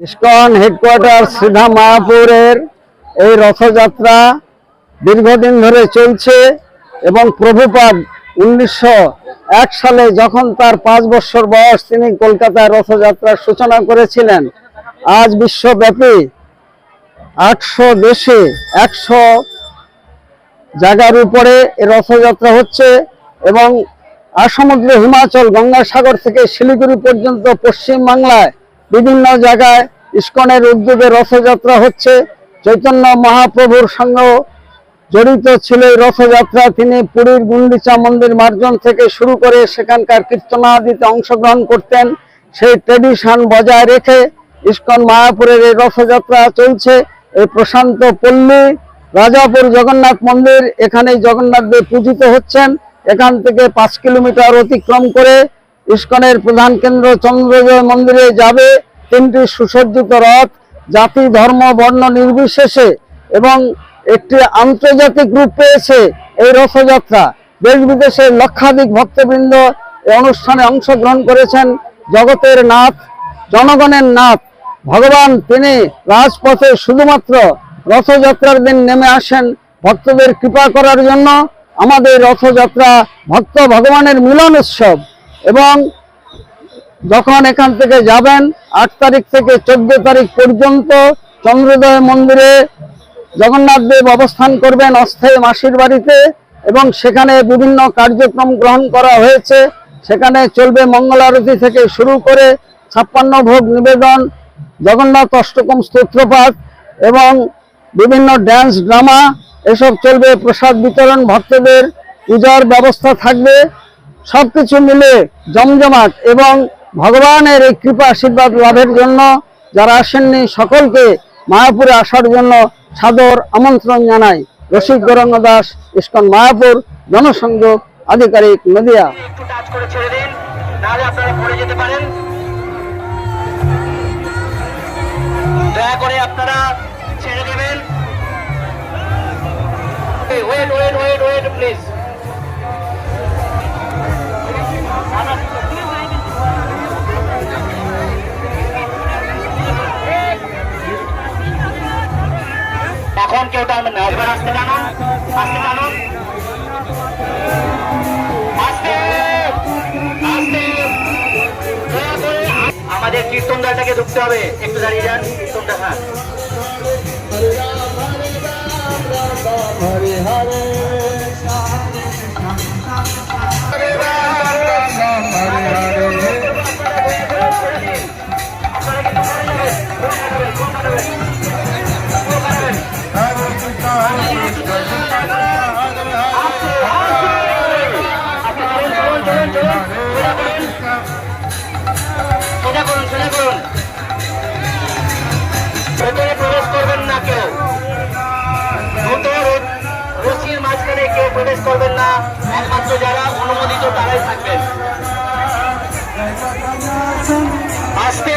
ISKCON headquarter সিধা মায়াপুরের এই রথযাত্রা দীর্ঘদিন ধরে চলছে এবং প্রভুপাদ উনিশশো এক সালে যখন তার পাঁচ বছর বয়স তিনি কলকাতায় রথযাত্রার সূচনা করেছিলেন, আজ বিশ্বব্যাপী আটশো দেশে একশো জায়গার উপরে রথযাত্রা হচ্ছে এবং আসমুদ্র হিমাচল গঙ্গাসাগর থেকে শিলিগুড়ি পর্যন্ত পশ্চিম বাংলায় বিভিন্ন জায়গায় ইস্কনের উদ্যোগে রথযাত্রা হচ্ছে। চৈতন্য মহাপ্রভুর সঙ্গে জড়িত ছিল এই রথযাত্রা। তিনি পুরীর গুন্ডিচা মন্দির মার্জন থেকে শুরু করে সেখানকার কীর্তনাদিতে অংশগ্রহণ করতেন। সেই ট্রেডিশন বজায় রেখে ইস্কন মায়াপুরের এই রথযাত্রা চলছে। এই প্রশান্ত পল্লী, রাজাপুর জগন্নাথ মন্দির এখানে জগন্নাথ দেব পূজিত হচ্ছেন। এখান থেকে পাঁচ কিলোমিটার অতিক্রম করে ইস্কনের প্রধান কেন্দ্র চন্দ্রজয় মন্দিরে যাবে তিনটি সুসজ্জিত রথ, জাতি, ধর্ম, বর্ণ নির্বিশেষে এবং একটি আন্তর্জাতিক রূপ পেয়েছে এই রথযাত্রা। দেশ বিদেশের লক্ষাধিক ভক্তবৃন্দ এই অনুষ্ঠানে অংশগ্রহণ করেছেন জগতের নাথ, জনগণের নাথ। ভগবান তিনি রাজপথে শুধুমাত্র রথযাত্রার দিন নেমে আসেন ভক্তদের কৃপা করার জন্য। আমাদের রথযাত্রা ভক্ত ভগবানের মিলন উৎসব। এবং যখন এখান থেকে যাবেন, আট তারিখ থেকে চোদ্দ তারিখ পর্যন্ত চন্দ্রোদয় মন্দিরে জগন্নাথ দেব অবস্থান করবেন অস্থায়ী মাসির বাড়িতে এবং সেখানে বিভিন্ন কার্যক্রম গ্রহণ করা হয়েছে। সেখানে চলবে মঙ্গল আরতি থেকে শুরু করে ছাপ্পান্ন ভোগ নিবেদন, জগন্নাথ অষ্টকম স্তোত্রপাঠ এবং বিভিন্ন ড্যান্স ড্রামা এসব চলবে, প্রসাদ বিতরণ, ভক্তদের পূজার ব্যবস্থা থাকবে। সবকিছু মিলে জমজমাট এবং ভগবানের এই কৃপা আশীর্বাদ লাভের জন্য যারা আসেননি সকলকে মায়াপুরে আসার জন্য সাদর আমন্ত্রণ জানাই। রসিক গৌরাঙ্গ দাস, ইস্কন মায়াপুর, জনসংযোগ, আধিকারিক করে আপনারা ছেড়ে দেবেন। Wait wait wait wait please কেউ টানবেন না। আসতে টানুন আসতে টানুন। আমাদের কীর্তন দলটাকে ঢুকতে হবে। একটু দাঁড়িয়ে যান, কীর্তনটা হ্যাঁ। সোজা প্রবেশ করবেন না। একমাত্র যারা অনুমোদিত তারাই থাকবেন। আস্তে